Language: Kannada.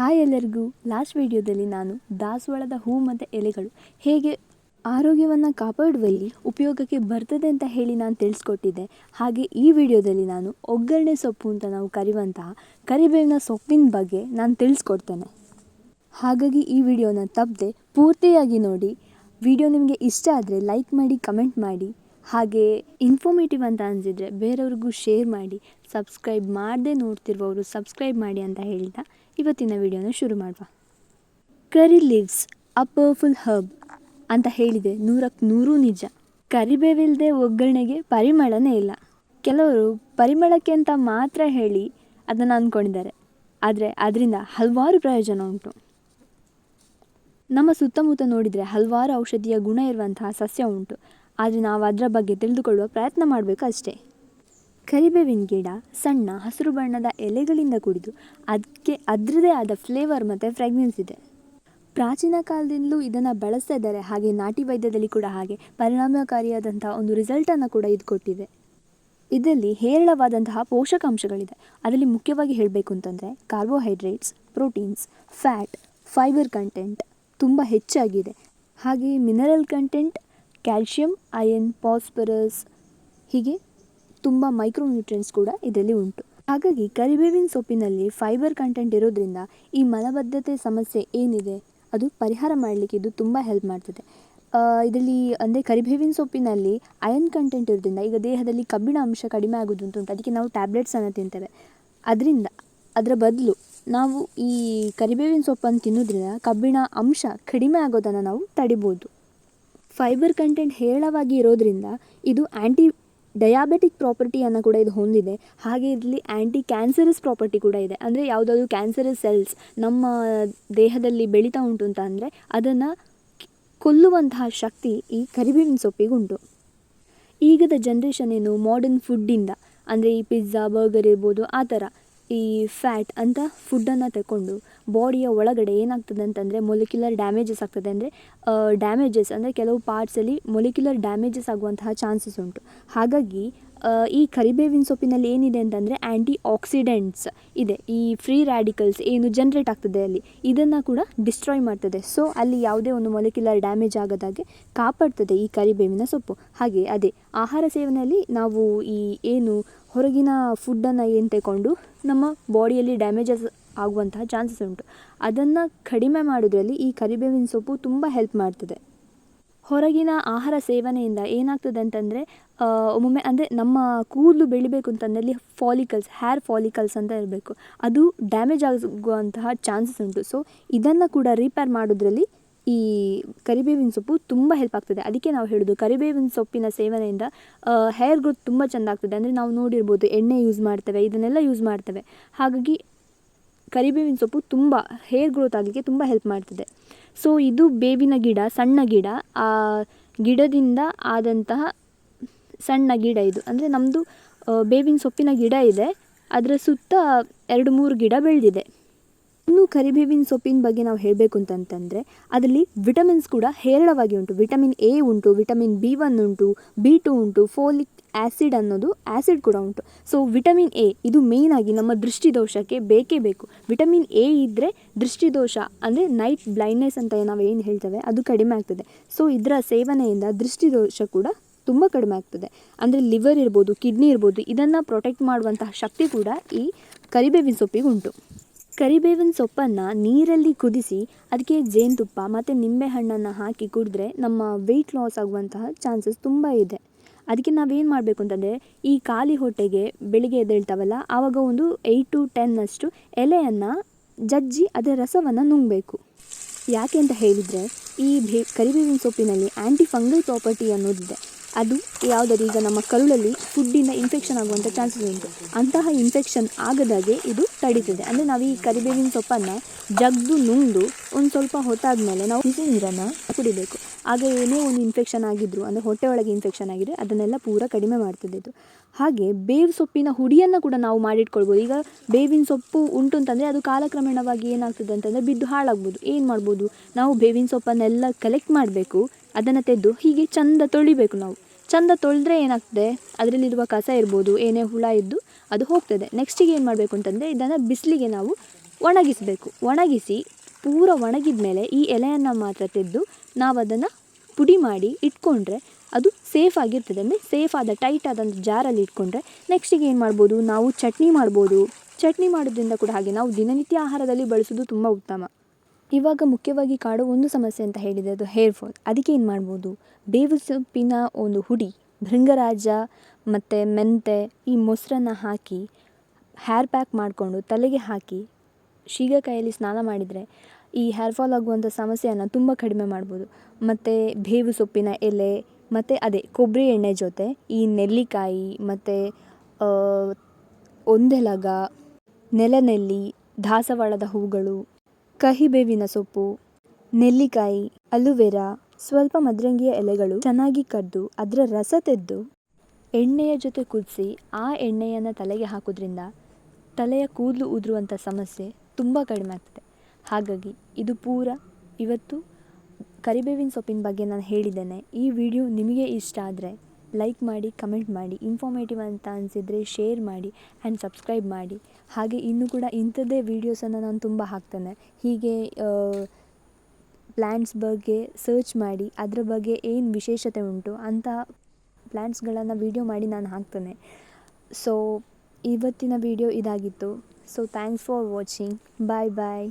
ಹಾಯ್ ಎಲ್ಲರಿಗೂ. ಲಾಸ್ಟ್ ವಿಡಿಯೋದಲ್ಲಿ ನಾನು ದಾಸವಾಳದ ಹೂ ಮತ್ತು ಎಲೆಗಳು ಹೇಗೆ ಆರೋಗ್ಯವನ್ನು ಕಾಪಾಡುವಲ್ಲಿ ಉಪಯೋಗಕ್ಕೆ ಬರ್ತದೆ ಅಂತ ಹೇಳಿ ನಾನು ತಿಳಿಸ್ಕೊಟ್ಟಿದ್ದೆ. ಹಾಗೆ ಈ ವಿಡಿಯೋದಲ್ಲಿ ನಾನು ಒಗ್ಗರಣೆ ಸೊಪ್ಪು ಅಂತ ನಾವು ಕರೆಯುವಂತಹ ಕರಿಬೇವಿನ ಸೊಪ್ಪಿನ ಬಗ್ಗೆ ನಾನು ತಿಳಿಸ್ಕೊಡ್ತೇನೆ. ಹಾಗಾಗಿ ಈ ವಿಡಿಯೋನ ತಪ್ಪದೆ ಪೂರ್ತಿಯಾಗಿ ನೋಡಿ. ವಿಡಿಯೋ ನಿಮಗೆ ಇಷ್ಟ ಆದರೆ ಲೈಕ್ ಮಾಡಿ, ಕಮೆಂಟ್ ಮಾಡಿ. ಹಾಗೆ ಇನ್ಫಾರ್ಮೇಟಿವ್ ಅಂತ ಅನಿಸಿದರೆ ಬೇರೆಯವ್ರಿಗೂ ಶೇರ್ ಮಾಡಿ. ಸಬ್ಸ್ಕ್ರೈಬ್ ಮಾಡದೆ ನೋಡ್ತಿರುವವರು ಸಬ್ಸ್ಕ್ರೈಬ್ ಮಾಡಿ ಅಂತ ಹೇಳ್ತಾ ಇವತ್ತಿನ ವಿಡಿಯೋನ ಶುರು ಮಾಡುವ. ಕರಿ ಲೀವ್ಸ್, ಅ ಪರ್ಫುಲ್ ಹರ್ಬ್ ಅಂತ ಹೇಳಿದೆ ನೂರಕ್ಕೆ ನೂರು ನಿಜ. ಕರಿಬೇವಿಲ್ಲದೆ ಒಗ್ಗರಣೆಗೆ ಪರಿಮಳನೇ ಇಲ್ಲ. ಕೆಲವರು ಪರಿಮಳಕ್ಕೆ ಅಂತ ಮಾತ್ರ ಹೇಳಿ ಅದನ್ನು ಅಂದ್ಕೊಂಡಿದ್ದಾರೆ ಆದರೆ ಅದರಿಂದ ಹಲವಾರು ಪ್ರಯೋಜನ ಉಂಟು. ನಮ್ಮ ಸುತ್ತಮುತ್ತ ನೋಡಿದರೆ ಹಲವಾರು ಔಷಧೀಯ ಗುಣ ಇರುವಂತಹ ಸಸ್ಯ ಉಂಟು. ಆದರೆ ನಾವು ಅದರ ಬಗ್ಗೆ ತಿಳಿದುಕೊಳ್ಳುವ ಪ್ರಯತ್ನ ಮಾಡಬೇಕು ಅಷ್ಟೇ. ಕರಿಬೇವಿನ ಗಿಡ, ಸಣ್ಣ ಹಸಿರು ಬಣ್ಣದ ಎಲೆಗಳಿಂದ ಕೂಡಿದು ಅದಕ್ಕೆ ಅದರದೇ ಆದ ಫ್ಲೇವರ್ ಮತ್ತು ಫ್ರೆಗ್ನೆನ್ಸ್ ಇದೆ. ಪ್ರಾಚೀನ ಕಾಲದಿಂದಲೂ ಇದನ್ನು ಬಳಸ್ತಾ ಇದ್ದಾರೆ ಹಾಗೆ ನಾಟಿ ವೈದ್ಯದಲ್ಲಿ ಕೂಡ ಹಾಗೆ ಪರಿಣಾಮಕಾರಿಯಾದಂಥ ಒಂದು ರಿಸಲ್ಟನ್ನು ಕೂಡ ಇದು ಕೊಟ್ಟಿದೆ. ಇದರಲ್ಲಿ ಹೇರಳವಾದಂತಹ ಪೋಷಕಾಂಶಗಳಿದೆ. ಅದರಲ್ಲಿ ಮುಖ್ಯವಾಗಿ ಹೇಳಬೇಕು ಅಂತಂದರೆ carbohydrates proteins fat fibre content ತುಂಬ ಹೆಚ್ಚಾಗಿದೆ. ಹಾಗೆ mineral content calcium iron phosphorus ಹೀಗೆ ತುಂಬ ಮೈಕ್ರೋನ್ಯೂಟ್ರಿಯೆಂಟ್ಸ್ ಕೂಡ ಇದರಲ್ಲಿ ಉಂಟು. ಹಾಗಾಗಿ ಕರಿಬೇವಿನ ಸೊಪ್ಪಿನಲ್ಲಿ ಫೈಬರ್ ಕಂಟೆಂಟ್ ಇರೋದ್ರಿಂದ ಈ ಮಲಬದ್ಧತೆ ಸಮಸ್ಯೆ ಏನಿದೆ, ಅದು ಪರಿಹಾರ ಮಾಡಲಿಕ್ಕೆ ಇದು ತುಂಬ ಹೆಲ್ಪ್ ಮಾಡ್ತದೆ. ಇದರಲ್ಲಿ ಅಂದರೆ ಕರಿಬೇವಿನ ಸೊಪ್ಪಿನಲ್ಲಿ ಅಯನ್ ಕಂಟೆಂಟ್ ಇರೋದ್ರಿಂದ ಈಗ ದೇಹದಲ್ಲಿ ಕಬ್ಬಿಣ ಅಂಶ ಕಡಿಮೆ ಆಗೋದು ಅಂತ ಉಂಟು. ಅದಕ್ಕೆ ನಾವು ಟ್ಯಾಬ್ಲೆಟ್ಸನ್ನು ತಿಂತೇವೆ. ಅದರಿಂದ, ಅದರ ಬದಲು ನಾವು ಈ ಕರಿಬೇವಿನ ಸೊಪ್ಪನ್ನು ತಿನ್ನೋದ್ರಿಂದ ಕಬ್ಬಿಣ ಅಂಶ ಕಡಿಮೆ ಆಗೋದನ್ನು ನಾವು ತಡಿಬೋದು. ಫೈಬರ್ ಕಂಟೆಂಟ್ ಹೇರಳವಾಗಿ ಇರೋದ್ರಿಂದ ಇದು ಆ್ಯಂಟಿ ಡಯಾಬೆಟಿಕ್ ಪ್ರಾಪರ್ಟಿಯನ್ನು ಕೂಡ ಇದು ಹೊಂದಿದೆ. ಹಾಗೆ ಇದರಲ್ಲಿ ಆ್ಯಂಟಿ ಕ್ಯಾನ್ಸರಸ್ ಪ್ರಾಪರ್ಟಿ ಕೂಡ ಇದೆ. ಅಂದರೆ ಯಾವುದಾದ್ರು ಕ್ಯಾನ್ಸರಸ್ ಸೆಲ್ಸ್ ನಮ್ಮ ದೇಹದಲ್ಲಿ ಬೆಳೀತಾ ಉಂಟು ಅಂತ ಅಂದರೆ ಅದನ್ನು ಕೊಲ್ಲುವಂತಹ ಶಕ್ತಿ ಈ ಕರಿಬೇವಿನ ಸೊಪ್ಪಿಗುಂಟು ಈಗದ ಜನ್ರೇಷನ್ ಏನು ಮಾಡರ್ನ್ ಫುಡ್ಡಿಂದ ಅಂದರೆ ಈ ಪಿಜ್ಜಾ ಬರ್ಗರ್ ಇರ್ಬೋದು ಆ ಥರ ಈ ಫ್ಯಾಟ್ ಅಂತ ಫುಡ್ಡನ್ನು ತಗೊಂಡು ಬಾಡಿಯ ಒಳಗಡೆ ಏನಾಗ್ತದೆ ಅಂತಂದರೆ ಮೊಲಿಕ್ಯುಲರ್ ಡ್ಯಾಮೇಜಸ್ ಆಗ್ತದೆ ಅಂದರೆ ಡ್ಯಾಮೇಜಸ್ ಅಂದರೆ ಕೆಲವು ಪಾರ್ಟ್ಸಲ್ಲಿ ಮೊಲಿಕ್ಯುಲರ್ ಡ್ಯಾಮೇಜಸ್ ಆಗುವಂತಹ ಚಾನ್ಸಸ್ ಉಂಟು. ಹಾಗಾಗಿ ಈ ಕರಿಬೇವಿನ ಸೊಪ್ಪಿನಲ್ಲಿ ಏನಿದೆ ಅಂತಂದರೆ ಆ್ಯಂಟಿ ಆಕ್ಸಿಡೆಂಟ್ಸ್ ಇದೆ. ಈ ಫ್ರೀ ರ್ಯಾಡಿಕಲ್ಸ್ ಏನು ಜನ್ರೇಟ್ ಆಗ್ತದೆ ಅಲ್ಲಿ, ಇದನ್ನು ಕೂಡ ಡಿಸ್ಟ್ರಾಯ್ ಮಾಡ್ತದೆ. ಸೊ ಅಲ್ಲಿ ಯಾವುದೇ ಒಂದು ಮೊಲಿಕ್ಯುಲರ್ ಡ್ಯಾಮೇಜ್ ಆಗದಾಗೆ ಕಾಪಾಡ್ತದೆ ಈ ಕರಿಬೇವಿನ ಸೊಪ್ಪು. ಹಾಗೆ ಅದೇ, ಆಹಾರ ಸೇವನೆಯಲ್ಲಿ ನಾವು ಈ ಏನು ಹೊರಗಿನ ಫುಡ್ಡನ್ನು ಏನು ತಗೊಂಡು ನಮ್ಮ ಬಾಡಿಯಲ್ಲಿ ಡ್ಯಾಮೇಜಸ್ ಆಗುವಂತಹ ಚಾನ್ಸಸ್ ಉಂಟು. ಅದನ್ನು ಕಡಿಮೆ ಮಾಡೋದ್ರಲ್ಲಿ ಈ ಕರಿಬೇವಿನ ಸೊಪ್ಪು ತುಂಬ ಹೆಲ್ಪ್ ಮಾಡ್ತದೆ. ಹೊರಗಿನ ಆಹಾರ ಸೇವನೆಯಿಂದ ಏನಾಗ್ತದೆ ಅಂತಂದರೆ ಒಮ್ಮೊಮ್ಮೆ ಅಂದರೆ ನಮ್ಮ ಕೂದಲು ಬೆಳಿಬೇಕು ಅಂತಂದಲ್ಲಿ ಫಾಲಿಕಲ್ಸ್ ಹೇರ್ ಫಾಲಿಕಲ್ಸ್ ಅಂತ ಇರಬೇಕು. ಅದು ಡ್ಯಾಮೇಜ್ ಆಗುವಂತಹ ಚಾನ್ಸಸ್ ಉಂಟು. ಸೊ ಇದನ್ನು ಕೂಡ ರಿಪೇರ್ ಮಾಡೋದ್ರಲ್ಲಿ ಈ ಕರಿಬೇವಿನ ಸೊಪ್ಪು ತುಂಬ ಹೆಲ್ಪ್ ಆಗ್ತದೆ. ಅದಕ್ಕೆ ನಾವು ಹೇಳೋದು ಕರಿಬೇವಿನ ಸೊಪ್ಪಿನ ಸೇವನೆಯಿಂದ ಹೇರ್ ಗ್ರೋತ್ ತುಂಬ ಚೆಂದ ಆಗ್ತದೆ. ಅಂದರೆ ನಾವು ನೋಡಿರ್ಬೋದು ಎಣ್ಣೆ ಯೂಸ್ ಮಾಡ್ತೇವೆ, ಇದನ್ನೆಲ್ಲ ಯೂಸ್ ಮಾಡ್ತೇವೆ. ಹಾಗಾಗಿ ಕರಿಬೇವಿನ ಸೊಪ್ಪು ತುಂಬ ಹೇರ್ ಗ್ರೋತ್ ಆಗಲಿಕ್ಕೆ ತುಂಬ ಹೆಲ್ಪ್ ಮಾಡ್ತದೆ. ಸೊ ಇದು ಬೇವಿನ ಗಿಡ, ಸಣ್ಣ ಗಿಡ, ಆ, ಗಿಡದಿಂದ ಆದಂತಹ ಸಣ್ಣ ಗಿಡ ಇದು. ಅಂದರೆ ನಮ್ಮದು ಬೇವಿನ ಸೊಪ್ಪಿನ ಗಿಡ ಇದೆ. ಅದರ ಸುತ್ತ ಎರಡು ಮೂರು ಗಿಡ ಬೆಳೆದಿದೆ. ಇನ್ನು ಕರಿಬೇವಿನ ಸೊಪ್ಪಿನ ಬಗ್ಗೆ ನಾವು ಹೇಳಬೇಕು ಅಂತಂತಂದರೆ, ಅದರಲ್ಲಿ ವಿಟಮಿನ್ಸ್ ಕೂಡ ಹೇರಳವಾಗಿ ಉಂಟು. ವಿಟಮಿನ್ ಎ ಉಂಟು ವಿಟಮಿನ್ ಬಿ ಒನ್ ಉಂಟು ಬಿ ಟು ಉಂಟು ಫೋಲಿಕ್ ಆ್ಯಸಿಡ್ ಅನ್ನೋದು ಆ್ಯಸಿಡ್ ಕೂಡ ಉಂಟು. ಸೊ ವಿಟಮಿನ್ ಎ ಇದು ಮೇಯ್ನಾಗಿ ನಮ್ಮ ದೃಷ್ಟಿದೋಷಕ್ಕೆ ಬೇಕೇ ಬೇಕು. ವಿಟಮಿನ್ ಎ ಇದ್ದರೆ ದೃಷ್ಟಿದೋಷ, ಅಂದರೆ ನೈಟ್ ಬ್ಲೈಂಡ್ನೆಸ್ ಅಂತ ನಾವು ಏನು ಹೇಳ್ತೇವೆ, ಅದು ಕಡಿಮೆ ಆಗ್ತದೆ. ಸೊ ಇದರ ಸೇವನೆಯಿಂದ ದೃಷ್ಟಿದೋಷ ಕೂಡ ತುಂಬ ಕಡಿಮೆ ಆಗ್ತದೆ. ಅಂದರೆ ಲಿವರ್ ಇರ್ಬೋದು ಕಿಡ್ನಿ ಇರ್ಬೋದು, ಇದನ್ನು ಪ್ರೊಟೆಕ್ಟ್ ಮಾಡುವಂತಹ ಶಕ್ತಿ ಕೂಡ ಈ ಕರಿಬೇವಿನ ಸೊಪ್ಪಿಗೆ ಉಂಟು. ಕರಿಬೇವಿನ ಸೊಪ್ಪನ್ನು ನೀರಲ್ಲಿ ಕುದಿಸಿ ಅದಕ್ಕೆ ಜೇನುತುಪ್ಪ ಮತ್ತು ನಿಂಬೆಹಣ್ಣನ್ನು ಹಾಕಿ ಕುಡಿದ್ರೆ ನಮ್ಮ ವೆಯ್ಟ್ ಲಾಸ್ ಆಗುವಂತಹ ಚಾನ್ಸಸ್ ತುಂಬ ಇದೆ. ಅದಕ್ಕೆ ನಾವೇನು ಮಾಡಬೇಕು ಅಂತಂದರೆ, ಈ ಖಾಲಿ ಹೊಟ್ಟೆಗೆ ಬೆಳಿಗ್ಗೆ ಎದ್ದೇಳ್ತಾವಲ್ಲ, ಆವಾಗ ಒಂದು ಏಯ್ಟ್ ಟು ಟೆನ್ನಷ್ಟು ಎಲೆಯನ್ನು ಜಜ್ಜಿ ಅದರ ರಸವನ್ನು ನುಂಗಬೇಕು. ಯಾಕೆ ಅಂತ ಹೇಳಿದರೆ, ಈ ಭೇ, ಕರಿಬೇವಿನ ಸೊಪ್ಪಿನಲ್ಲಿ ಆ್ಯಂಟಿ ಫಂಗಲ್ ಪ್ರಾಪರ್ಟಿ ಅನ್ನೋದಿದೆ. ಅದು ಯಾವುದಾದ್ರು ಈಗ ನಮ್ಮ ಕರುಳಲ್ಲಿ ಫುಡ್ಡಿಂದ ಇನ್ಫೆಕ್ಷನ್ ಆಗುವಂಥ ಚಾನ್ಸಸ್ ಉಂಟು. ಅಂತಹ ಇನ್ಫೆಕ್ಷನ್ ಆಗದಾಗೆ ಇದು ತಡೀತದೆ. ಅಂದರೆ ನಾವು ಈ ಕರಿಬೇವಿನ ಸೊಪ್ಪನ್ನು ಜಗ್ದು ನುಂಗ್ದು ಒಂದು ಸ್ವಲ್ಪ ಹೊತ್ತಾದಮೇಲೆ ನಾವು ಬಿಸಿ ನೀರನ್ನು ಕುಡಿಬೇಕು. ಆಗ ಏನೇ ಒಂದು ಇನ್ಫೆಕ್ಷನ್ ಆಗಿದ್ರು, ಅಂದರೆ ಹೊಟ್ಟೆ ಒಳಗೆ ಇನ್ಫೆಕ್ಷನ್ ಆಗಿದೆ ಅದನ್ನೆಲ್ಲ ಪೂರ ಕಡಿಮೆ ಮಾಡ್ತದೆ ಇದು ಹಾಗೆ ಬೇವು ಸೊಪ್ಪಿನ ಹುಡಿಯನ್ನು ಕೂಡ ನಾವು ಮಾಡಿಟ್ಕೊಳ್ಬೋದು. ಈಗ ಬೇವಿನ ಸೊಪ್ಪು ಉಂಟು ಅಂತಂದರೆ ಅದು ಕಾಲಕ್ರಮೇಣವಾಗಿ ಏನಾಗ್ತದೆ ಅಂತಂದರೆ ಬಿದ್ದು ಹಾಳಾಗ್ಬೋದು. ಏನು ಮಾಡ್ಬೋದು? ನಾವು ಬೇವಿನ ಸೊಪ್ಪನ್ನೆಲ್ಲ ಕಲೆಕ್ಟ್ ಮಾಡಬೇಕು. ಅದನ್ನು ತೆಗೆದು ಹೀಗೆ ಚಂದ ತೊಳಿಬೇಕು ನಾವು. ಚಂದ ತೊಳೆದ್ರೆ ಏನಾಗ್ತದೆ? ಅದರಲ್ಲಿರುವ ಕಸ ಇರ್ಬೋದು, ಏನೇ ಹುಳ ಇದ್ದು ಅದು ಹೋಗ್ತದೆ. ನೆಕ್ಸ್ಟಿಗೆ ಏನು ಮಾಡಬೇಕು ಅಂತಂದರೆ ಇದನ್ನು ಬಿಸಿಲಿಗೆ ನಾವು ಒಣಗಿಸಬೇಕು. ಒಣಗಿಸಿ, ಪೂರ ಒಣಗಿದ ಮೇಲೆ ಈ ಎಲೆಯನ್ನು ಮಾತ್ರ ತೆಗೆದು ನಾವು ಅದನ್ನು ಪುಡಿ ಮಾಡಿ ಇಟ್ಕೊಂಡ್ರೆ ಅದು ಸೇಫ್ ಆಗಿರ್ತದೆ. ಅಂದರೆ ಸೇಫ್ ಆದ ಟೈಟ್ ಆದಂಥ ಜಾರಲ್ಲಿ ಇಟ್ಕೊಂಡ್ರೆ ನೆಕ್ಸ್ಟಿಗೆ ಏನು ಮಾಡ್ಬೋದು? ನಾವು ಚಟ್ನಿ ಮಾಡ್ಬೋದು. ಚಟ್ನಿ ಮಾಡೋದ್ರಿಂದ ಕೂಡ ಹಾಗೆ ನಾವು ದಿನನಿತ್ಯ ಆಹಾರದಲ್ಲಿ ಬಳಸೋದು ತುಂಬ ಉತ್ತಮ. ಇವಾಗ ಮುಖ್ಯವಾಗಿ ಕಾಡೋ ಒಂದು ಸಮಸ್ಯೆ ಅಂತ ಹೇಳಿದರೆ ಅದು ಹೇರ್ ಫಾಲ್ ಅದಕ್ಕೆ ಏನು ಮಾಡ್ಬೋದು? ಬೇವು ಸೊಪ್ಪಿನ ಒಂದು ಹುಡಿ, ಭೃಂಗರಾಜ ಮತ್ತು ಮೆಂತೆ ಈ ಮೊಸರನ್ನು ಹಾಕಿ ಹೇರ್ ಪ್ಯಾಕ್ ಮಾಡಿಕೊಂಡು ತಲೆಗೆ ಹಾಕಿ ಶೀಗಕಾಯಲ್ಲಿ ಸ್ನಾನ ಮಾಡಿದರೆ ಈ ಹೇರ್ ಫಾಲ್ ಆಗುವಂಥ ಸಮಸ್ಯೆಯನ್ನು ತುಂಬ ಕಡಿಮೆ ಮಾಡ್ಬೋದು. ಮತ್ತು ಬೇವು ಸೊಪ್ಪಿನ ಎಲೆ, ಮತ್ತು ಅದೇ ಕೊಬ್ಬರಿ ಎಣ್ಣೆ ಜೊತೆ ಈ ನೆಲ್ಲಿಕಾಯಿ, ಮತ್ತು ಒಂದೆಲಗ, ನೆಲನೆಲ್ಲಿ, ದಾಸವಾಳದ ಹೂಗಳು, ಕಹಿಬೇವಿನ ಸೊಪ್ಪು, ನೆಲ್ಲಿಕಾಯಿ, ಅಲುವೆರಾ, ಸ್ವಲ್ಪ ಮದ್ರಂಗಿಯ ಎಲೆಗಳು ಚೆನ್ನಾಗಿ ಕದ್ದು ಅದರ ರಸ ತೆಗೆದು ಎಣ್ಣೆಯ ಜೊತೆ ಕುದಿಸಿ ಆ ಎಣ್ಣೆಯನ್ನು ತಲೆಗೆ ಹಾಕೋದ್ರಿಂದ ತಲೆಯ ಕೂದಲು ಉದುರುವಂಥ ಸಮಸ್ಯೆ ತುಂಬ ಕಡಿಮೆ ಆಗ್ತದೆ. ಹಾಗಾಗಿ ಇದು ಪೂರ. ಇವತ್ತು ಕರಿಬೇವಿನ ಸೊಪ್ಪಿನ ಬಗ್ಗೆ ನಾನು ಹೇಳಿದ್ದೇನೆ. ಈ ವಿಡಿಯೋ ನಿಮಗೆ ಇಷ್ಟ ಆದರೆ ಲೈಕ್ ಮಾಡಿ, ಕಮೆಂಟ್ ಮಾಡಿ, ಇನ್ಫಾರ್ಮೇಟಿವ್ ಅಂತ ಅನಿಸಿದರೆ ಶೇರ್ ಮಾಡಿ ಆ್ಯಂಡ್ ಸಬ್ಸ್ಕ್ರೈಬ್ ಮಾಡಿ. ಹಾಗೆ ಇನ್ನೂ ಕೂಡ ಇಂಥದ್ದೇ ವೀಡಿಯೋಸನ್ನು ನಾನು ತುಂಬ ಹಾಕ್ತೇನೆ. ಹೀಗೆ ಪ್ಲ್ಯಾಂಟ್ಸ್ ಬಗ್ಗೆ ಸರ್ಚ್ ಮಾಡಿ, ಅದರ ಬಗ್ಗೆ ಏನು ವಿಶೇಷತೆ ಉಂಟು ಅಂತ ಪ್ಲ್ಯಾಂಟ್ಸ್ಗಳನ್ನು ವೀಡಿಯೋ ಮಾಡಿ ನಾನು ಹಾಕ್ತೇನೆ. ಸೊ ಇವತ್ತಿನ ವೀಡಿಯೋ ಇದಾಗಿತ್ತು. So thanks for watching bye bye